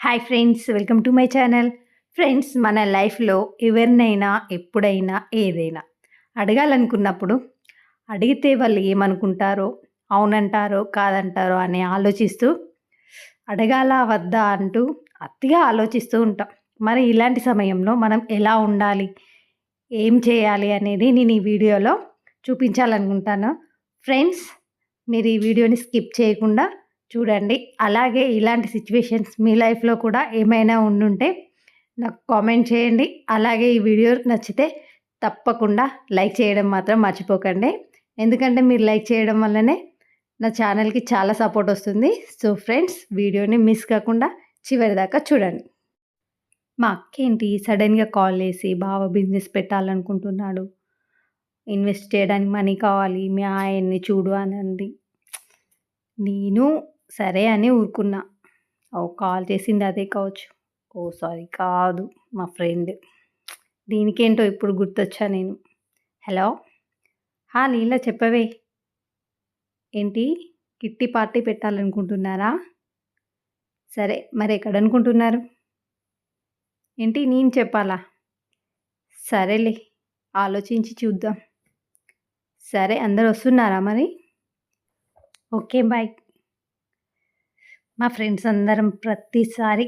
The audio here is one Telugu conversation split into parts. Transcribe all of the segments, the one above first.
Hi friends welcome to my channel friends మన లైఫ్లో ఎవరినైనా ఎప్పుడైనా ఏదైనా అడగాలనుకున్నప్పుడు అడిగితే వాళ్ళు ఏమనుకుంటారో అవునంటారో కాదంటారో అని ఆలోచిస్తూ అడగాల వద్దా అంటూ అతిగా ఆలోచిస్తూ ఉంటాం. మరి ఇలాంటి సమయంలో మనం ఎలా ఉండాలి ఏం చేయాలి అనేది నేను ఈ వీడియోలో చూపించాలనుకుంటాను. ఫ్రెండ్స్ మీరు ఈ వీడియోని స్కిప్ చేయకుండా చూడండి. అలాగే ఇలాంటి సిచ్యువేషన్స్ మీ లైఫ్లో కూడా ఏమైనా ఉండుంటే నాకు కామెంట్ చేయండి. అలాగే ఈ వీడియో నచ్చితే తప్పకుండా లైక్ చేయడం మాత్రం మర్చిపోకండి. ఎందుకంటే మీరు లైక్ చేయడం వల్లనే నా ఛానల్కి చాలా సపోర్ట్ వస్తుంది. సో ఫ్రెండ్స్ వీడియోని మిస్ కాకుండా చివరి దాకా చూడండి. మా అక్క ఏంటి సడన్గా కాల్ చేసి బావ బిజినెస్ పెట్టాలనుకుంటున్నాడు. ఇన్వెస్ట్ చేయడానికి మనీ కావాలి. మీ ఆయన్ని చూడు అని అంది. నేను సరే అని ఊరుకున్నా. ఓ కాల్ చేసింది అదే కావచ్చు. ఓ సారీ కాదు మా ఫ్రెండ్. దీనికేంటో ఇప్పుడు గుర్తొచ్చా నేను. హలో? హా నీలా చెప్పవే. ఏంటి? కిట్టి పార్టీ పెట్టాలనుకుంటున్నారా? సరే మరి ఎక్కడ అనుకుంటున్నారు ఏంటి నేను చెప్పాలా? సరేలే ఆలోచించి చూద్దాం. సరే అందరు వస్తున్నారా మరి? Okay bye. మా ఫ్రెండ్స్ అందరం ప్రతిసారి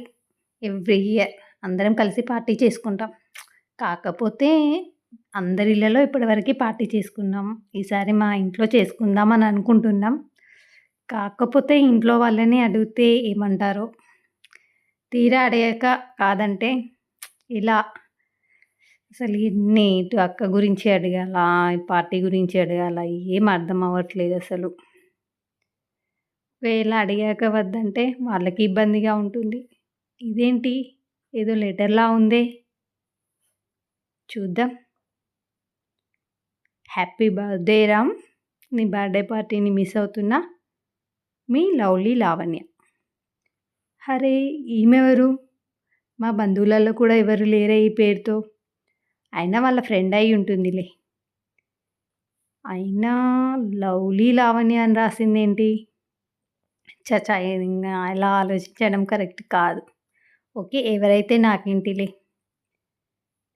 ఎవ్రీ ఇయర్ అందరం కలిసి పార్టీ చేసుకుంటాం. కాకపోతే అందరి ఇళ్ళలో ఇప్పటివరకు పార్టీ చేసుకున్నాం. ఈసారి మా ఇంట్లో చేసుకుందాం అని అనుకుంటున్నాం. కాకపోతే ఇంట్లో వాళ్ళని అడిగితే ఏమంటారో తీరా అడిగాక కాదంటే ఇలా అసలు ఎన్ని ఇటు అక్క గురించి అడగాల పార్టీ గురించి అడగాల ఏం అర్థం అవ్వట్లేదు అసలు. వేళ అడిగాక వద్దంటే వాళ్ళకి ఇబ్బందిగా ఉంటుంది. ఇదేంటి? ఏదో లెటర్లా ఉందే. చూద్దాం. Happy birthday Ram. నీ బర్త్డే పార్టీని మిస్ అవుతున్నా? మీ లవ్లీ లావణ్య. అరే ఈమెవరు? మా బంధువులలో కూడా ఎవరు లేరే ఈ పేరుతో. అయినా వాళ్ళ ఫ్రెండ్ అయి ఉంటుందిలే. అయినా లవ్లీ లావణ్య అని రాసిందేంటి? చచా ఇంకా ఆలోచించడం కరెక్ట్ కాదు. ఓకే ఎవరైతే నాకేంటిలే?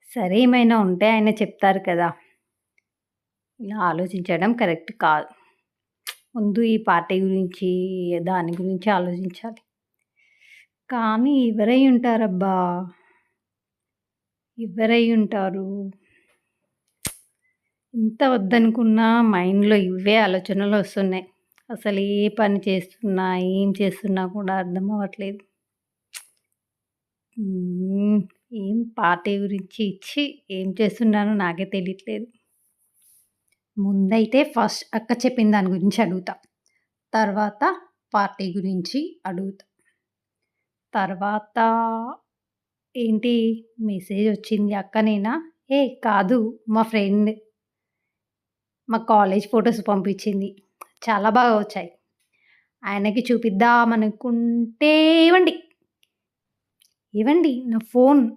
సరే ఏమైనా ఉంటే ఆయన చెప్తారు కదా. ఇలా ఆలోచించడం కరెక్ట్ కాదు. ముందు ఈ పార్టీ గురించి దాని గురించి ఆలోచించాలి. కానీ ఎవరై ఉంటారబ్బా? ఎవరై ఉంటారు? ఇంత వద్దనుకున్నా మైండ్లో ఇవే ఆలోచనలు వస్తున్నాయి. అసలు ఏ పని చేస్తున్నా ఏం చేస్తున్నా కూడా అర్థం అవ్వట్లేదు. ఏం పార్టీ గురించి ఇచ్చి ఏం చేస్తున్నానో నాకే తెలియట్లేదు. ముందైతే ఫస్ట్ అక్క చెప్పిన దాని గురించి అడుగుతా. తర్వాత పార్టీ గురించి అడుగుతా. తర్వాత ఏంటి మెసేజ్ వచ్చింది అక్కనేనా? ఏ కాదు మా ఫ్రెండ్ మా కాలేజ్ ఫొటోస్ పంపించింది. చాలా బాగా వచ్చాయి. ఆయనకి చూపిద్దామనుకుంటే ఇవ్వండి. ఇవ్వండి నా ఫోన్.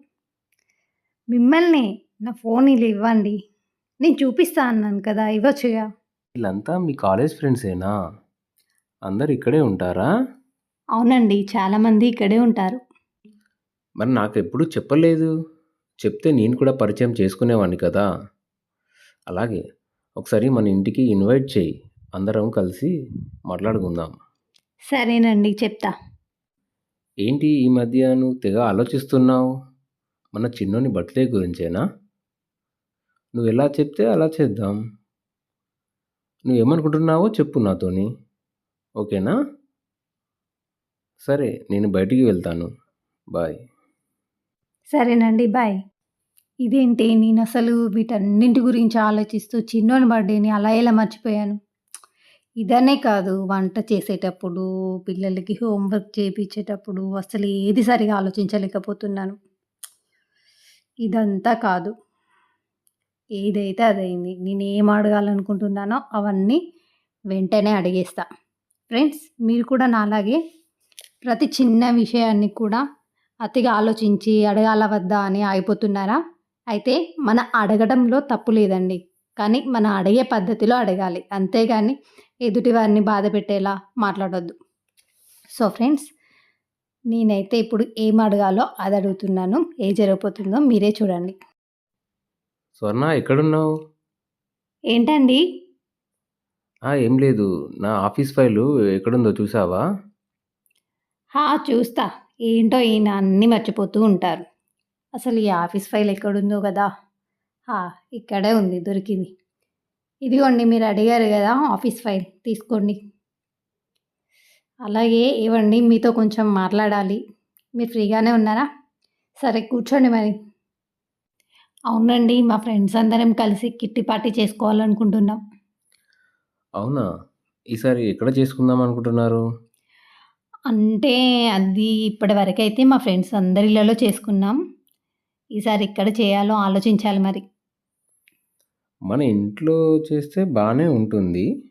మిమ్మల్ని నా ఫోన్ ఇలా ఇవ్వండి. నేను చూపిస్తా అన్నాను కదా ఇవ్వచ్చుగా? వీళ్ళంతా మీ కాలేజ్ ఫ్రెండ్సేనా? అందరు ఇక్కడే ఉంటారా? అవునండి చాలామంది ఇక్కడే ఉంటారు. మరి నాకు ఎప్పుడు చెప్పలేదు. చెప్తే నేను కూడా పరిచయం చేసుకునేవాడిని కదా. అలాగే ఒకసారి మన ఇంటికి ఇన్వైట్ చేయి. అందరం కలిసి మాట్లాడుకుందాం. సరేనండి చెప్తా. ఏంటి ఈ మధ్య నువ్వు తెగ ఆలోచిస్తున్నావు? మన చిన్నోని బర్త్డే గురించేనా? నువ్వు ఎలా చెప్తే అలా చేద్దాం. నువ్వేమనుకుంటున్నావో చెప్పు నాతోని. ఓకేనా? సరే నేను బయటికి వెళ్తాను. బాయ్. సరేనండి బాయ్. ఇదేంటి? నేను అసలు వీటన్నింటి గురించి ఆలోచిస్తూ చిన్నోని బర్త్డేని అలా ఎలా మర్చిపోయాను? ఇదనే కాదు వంట చేసేటప్పుడు పిల్లలకి హోంవర్క్ చేయించేటప్పుడు అసలు ఏది సరిగా ఆలోచించలేకపోతున్నాను. ఇదంతా కాదు. ఏదైతే అదైంది నేను ఏం అడగాలనుకుంటున్నానో అవన్నీ వెంటనే అడిగేస్తా. ఫ్రెండ్స్ మీరు కూడా నాలాగే ప్రతి చిన్న విషయాన్ని కూడా అతిగా ఆలోచించి అడగాల వద్దా అని ఆగిపోతున్నారా? అయితే మన అడగడంలో తప్పు లేదండి. కానీ మన అడిగే పద్ధతిలో అడగాలి. అంతేగాని ఎదుటి వారిని బాధ పెట్టేలా మాట్లాడొద్దు. సో ఫ్రెండ్స్ నేనైతే ఇప్పుడు ఏం అడగాలో అది అడుగుతున్నాను. ఏ జరగబోతుందో మీరే చూడండి. స్వర్ణ ఎక్కడున్నావు? ఏంటండి? ఏం లేదు. నా ఆఫీస్ ఫైలు ఎక్కడుందో చూసావా? హా చూస్తా. ఏంటో ఈయన అన్నీ మర్చిపోతూ ఉంటారు. అసలు ఈ ఆఫీస్ ఫైల్ ఎక్కడుందో కదా? ఇక్కడే ఉంది దొరికింది. ఇదిగోండి మీరు అడిగారు కదా ఆఫీస్ ఫైల్ తీసుకోండి. అలాగే ఇవ్వండి మీతో కొంచెం మాట్లాడాలి. మీరు ఫ్రీగానే ఉన్నారా? సరే కూర్చోండి మరి. అవునండి మా ఫ్రెండ్స్ అందరం కలిసి కిట్టి పార్టీ చేసుకోవాలనుకుంటున్నాం. అవునా? ఈసారి ఎక్కడ చేసుకుందాం అనుకుంటున్నారు? అంటే అది ఇప్పటి వరకు అయితే మా ఫ్రెండ్స్ అందరిలలో చేసుకున్నాం. ఈసారి ఇక్కడ చేయాలో ఆలోచించాలి మరి. మన ఇంట్లో చేస్తే బాగానే ఉంటుంది.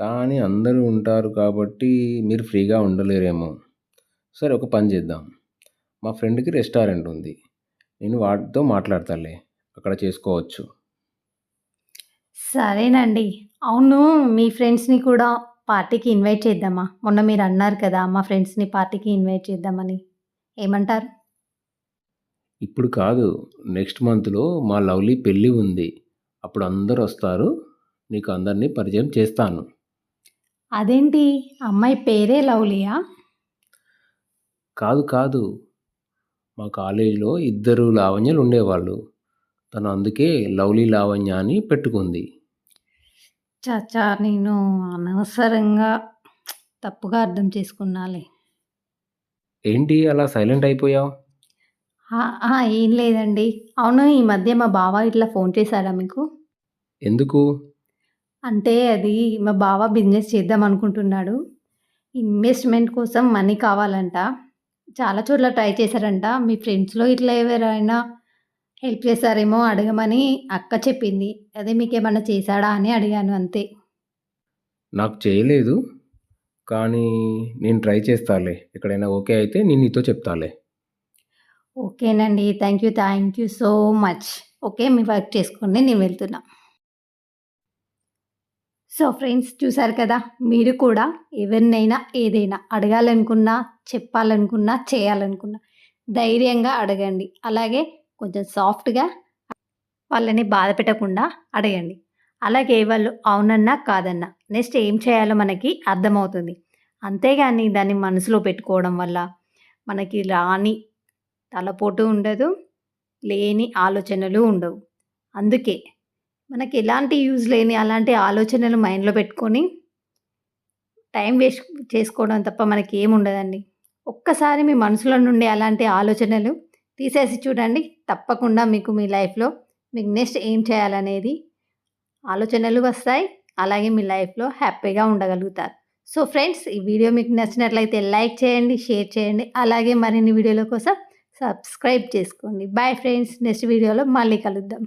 కానీ అందరూ ఉంటారు కాబట్టి మీరు ఫ్రీగా ఉండలేరేమో. సరే ఒక పని చేద్దాం. మా ఫ్రెండ్కి రెస్టారెంట్ ఉంది. నేను వాటితో మాట్లాడతాలే. అక్కడ చేసుకోవచ్చు. సరేనండి. అవును మీ ఫ్రెండ్స్ని కూడా పార్టీకి ఇన్వైట్ చేద్దామా? మొన్న మీరు అన్నారు కదా మా ఫ్రెండ్స్ని పార్టీకి ఇన్వైట్ చేద్దామని. ఏమంటారు? ఇప్పుడు కాదు నెక్స్ట్ మంత్లో మా లవ్లీ పెళ్ళి ఉంది. అప్పుడు అందరూ వస్తారు. నీకు అందరినీ పరిచయం చేస్తాను. అదేంటి? అమ్మాయి పేరే లవ్లీయా? కాదు కాదు. మా కాలేజీలో ఇద్దరు లావణ్యలు ఉండేవాళ్ళు. తను అందుకే లవ్లీ లావణ్య అని పెట్టుకుంది. చాచా నేను అనవసరంగా తప్పుగా అర్థం చేసుకున్నాలే. ఏంటి అలా సైలెంట్ అయిపోయావు? ఏం లేదండి. అవును ఈ మధ్య మా బావ ఇట్లా ఫోన్ చేశారా మీకు? ఎందుకు? అంటే అది మా బావ బిజినెస్ చేద్దాం అనుకుంటున్నాడు. ఇన్వెస్ట్మెంట్ కోసం మనీ కావాలంట. చాలా చోట్ల ట్రై చేశారంట. మీ ఫ్రెండ్స్లో ఇట్లా ఎవరైనా హెల్ప్ చేస్తారేమో అడగమని అక్క చెప్పింది. అదే మీకు ఏమన్నా చేశాడా అని అడిగాను అంతే. నాకు చేయలేదు. కానీ నేను ట్రై చేస్తాలే. ఎక్కడైనా ఓకే అయితే నేను నీతో చెప్తాలే. ఓకేనండి. Thank you thank you so much. Okay me work చేసుకోండి. నేను వెళ్తున్నా. సో ఫ్రెండ్స్ చూసారు కదా? మీరు కూడా ఎవరినైనా ఏదైనా అడగాలనుకున్నా చెప్పాలనుకున్నా చేయాలనుకున్నా ధైర్యంగా అడగండి. అలాగే కొంచెం సాఫ్ట్గా వాళ్ళని బాధ పెట్టకుండా అడగండి. అలాగే వాళ్ళు అవునన్నా కాదన్నా నెక్స్ట్ ఏం చేయాలో మనకి అర్థమవుతుంది. అంతేగాని దాన్ని మనసులో పెట్టుకోవడం వల్ల మనకి రాని తలపోటు ఉండదు లేని ఆలోచనలు ఉండవు. అందుకే మనకి ఎలాంటి యూజ్ లేని అలాంటి ఆలోచనలు మైండ్లో పెట్టుకొని టైం వేస్ట్ చేసుకోవడం తప్ప మనకి ఏముండదండి ఒక్కసారి మీ మనసులో నుండి అలాంటి ఆలోచనలు తీసేసి చూడండి. తప్పకుండా మీకు మీ లైఫ్లో మీకు నెక్స్ట్ ఏం చేయాలనేది ఆలోచనలు వస్తాయి. అలాగే మీ లైఫ్లో హ్యాపీగా ఉండగలుగుతారు. సో ఫ్రెండ్స్ ఈ వీడియో మీకు నచ్చినట్లయితే లైక్ చేయండి షేర్ చేయండి. అలాగే మరిన్ని వీడియోల కోసం సబ్స్క్రైబ్ చేసుకోండి. బాయ్ ఫ్రెండ్స్ నెక్స్ట్ వీడియోలో మళ్ళీ కలుద్దాం.